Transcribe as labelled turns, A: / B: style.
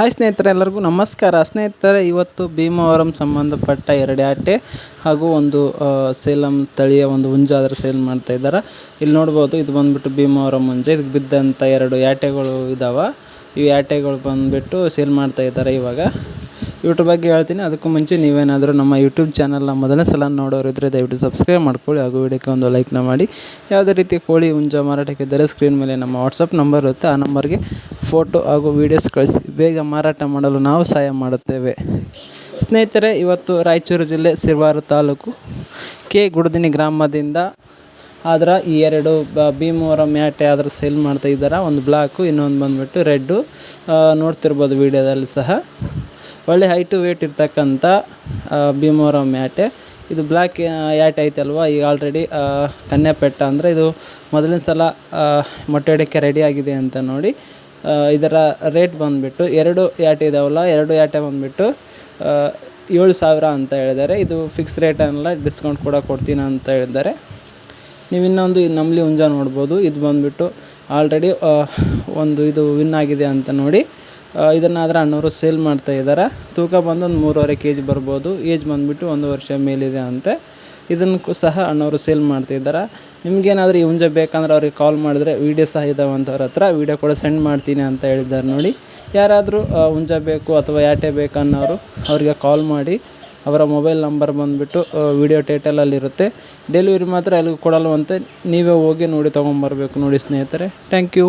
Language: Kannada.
A: ಹಾಯ್ ಸ್ನೇಹಿತರೆ, ಎಲ್ಲರಿಗೂ ನಮಸ್ಕಾರ. ಸ್ನೇಹಿತರೆ, ಇವತ್ತು ಭೀಮವರಂ ಸಂಬಂಧಪಟ್ಟ ಎರಡು ಆಟೆ ಹಾಗೂ ಒಂದು ಸೇಲಂ ತಳಿಯ ಒಂದು ಹುಂಜ ಅದರ ಸೇಲ್ ಮಾಡ್ತಾ ಇದ್ದಾರೆ. ಇಲ್ಲಿ ನೋಡ್ಬೋದು, ಇದು ಬಂದ್ಬಿಟ್ಟು ಭೀಮವರಂ ಹುಂಜೆ. ಇದಕ್ಕೆ ಬಿದ್ದಂಥ ಎರಡು ಯಾಟೆಗಳು ಇದ್ದಾವೆ ಈ ಯಾಟೆಗಳು ಬಂದ್ಬಿಟ್ಟು ಸೇಲ್ ಮಾಡ್ತಾ ಇದ್ದಾರೆ ಇವಾಗ. ಇವ್ರ ಬಗ್ಗೆ ಹೇಳ್ತೀನಿ. ಅದಕ್ಕೂ ಮುಂಚೆ ನೀವೇನಾದರೂ ನಮ್ಮ ಯೂಟ್ಯೂಬ್ ಚಾನಲ್ನ ಮೊದಲನೇ ಸಲ ನೋಡೋರು ಇದ್ದರೆ ದಯವಿಟ್ಟು ಸಬ್ಸ್ಕ್ರೈಬ್ ಮಾಡ್ಕೊಳ್ಳಿ ಹಾಗೂ ವಿಡಿಯೋಕ್ಕೆ ಒಂದು ಲೈಕ್ನ ಮಾಡಿ. ಯಾವುದೇ ರೀತಿ ಕೋಳಿ ಹುಂಜ ಮಾರಾಟಕ್ಕಿದ್ದರೆ ಸ್ಕ್ರೀನ್ ಮೇಲೆ ನಮ್ಮ ವಾಟ್ಸಪ್ ನಂಬರ್ ಇರುತ್ತೆ. ಆ ನಂಬರ್ಗೆ ಫೋಟೋ ಹಾಗೂ ವಿಡಿಯೋಸ್ ಕಳಿಸಿ ಬೇಗ ಮಾರಾಟ ಮಾಡಲು ನಾವು ಸಹಾಯ ಮಾಡುತ್ತೇವೆ. ಸ್ನೇಹಿತರೆ, ಇವತ್ತು ರಾಯಚೂರು ಜಿಲ್ಲೆ ಸಿರ್ವಾರ ತಾಲೂಕು ಕೆ ಗುಡದಿನಿ ಗ್ರಾಮದಿಂದ ಆದ್ರೆ ಈ ಎರಡು ಭೀಮವರ ಮ್ಯಾಟೆ ಆದ್ರೆ ಸೇಲ್ ಮಾಡ್ತಾ ಇದ್ದಾರೆ. ಒಂದು ಬ್ಲಾಕು ಇನ್ನೊಂದು ಬಂದುಬಿಟ್ಟು ರೆಡ್ಡು ನೋಡ್ತಿರ್ಬೋದು ವೀಡಿಯೋದಲ್ಲಿ ಸಹ. ಒಳ್ಳೆ ಹೈಟು ವೇಟ್ ಇರ್ತಕ್ಕಂಥ ಭೀಮವರ ಮ್ಯಾಟೆ. ಇದು ಬ್ಲ್ಯಾಕ್ ಯಾಟ್ ಐತಲ್ವ? ಈಗ ಆಲ್ರೆಡಿ ಕನ್ಯಾಪೆಟ್ಟ ಅಂದರೆ ಇದು ಮೊದಲನೇ ಸಲ ಮೊಟ್ಟೆ ರೆಡಿ ಆಗಿದೆ ಅಂತ ನೋಡಿ. ಇದರ ರೇಟ್ ಬಂದುಬಿಟ್ಟು ಎರಡು ಯಾಟೆ ಇದಾವಲ್ಲ, ಎರಡು ಯಾಟೆ ಬಂದುಬಿಟ್ಟು ಏಳು ಸಾವಿರ ಅಂತ ಹೇಳಿದ್ದಾರೆ. ಇದು ಫಿಕ್ಸ್ ರೇಟ್ ಅನ್ನಲ್ಲ ಡಿಸ್ಕೌಂಟ್ ಕೂಡ ಕೊಡ್ತೀನಿ ಅಂತ ಹೇಳಿದ್ದಾರೆ. ನೀವು ಇನ್ನೊಂದು ನಮ್ಲಿ ಹುಂಜ ನೋಡ್ಬೋದು. ಇದು ಬಂದುಬಿಟ್ಟು ಆಲ್ರೆಡಿ ಒಂದು ಇದು ವಿನ್ ಆಗಿದೆ ಅಂತ ನೋಡಿ. ಇದನ್ನಾದರೆ ಅಣ್ಣವರು ಸೇಲ್ ಮಾಡ್ತಾ ಇದ್ದಾರೆ. ತೂಕ ಬಂದು ಒಂದು ಮೂರುವರೆ ಕೆ ಜಿ ಬರ್ಬೋದು. ಏಜ್ ಬಂದುಬಿಟ್ಟು ಒಂದು ವರ್ಷ ಮೇಲಿದೆ ಅಂತೆ. ಇದನ್ನು ಸಹ ಅಣ್ಣವರು ಸೇಲ್ ಮಾಡ್ತಿದ್ದಾರೆ ನಿಮಗೇನಾದರೂ ಈ ಹುಂಜ ಬೇಕಂದ್ರೆ ಅವ್ರಿಗೆ ಕಾಲ್ ಮಾಡಿದ್ರೆ ವೀಡಿಯೋ ಸಹ ಇದ್ದಾವೆ ಅಂತವ್ರ ಹತ್ರ. ವೀಡಿಯೋ ಕೂಡ ಸೆಂಡ್ ಮಾಡ್ತೀನಿ ಅಂತ ಹೇಳಿದ್ದಾರೆ ನೋಡಿ. ಯಾರಾದರೂ ಹುಂಜ ಬೇಕು ಅಥವಾ ಯಾಟೆ ಬೇಕನ್ನೋರು ಅವ್ರಿಗೆ ಕಾಲ್ ಮಾಡಿ. ಅವರ ಮೊಬೈಲ್ ನಂಬರ್ ಬಂದುಬಿಟ್ಟು ವಿಡಿಯೋ ಟೈಟಲಲ್ಲಿರುತ್ತೆ ಡೆಲಿವರಿ ಮಾತ್ರ ಎಲ್ಲಿಗೂ ಕೊಡಲ್ವಂತೆ. ನೀವೇ ಹೋಗಿ ನೋಡಿ ತೊಗೊಂಬರ್ಬೇಕು ನೋಡಿ ಸ್ನೇಹಿತರೆ. Thank you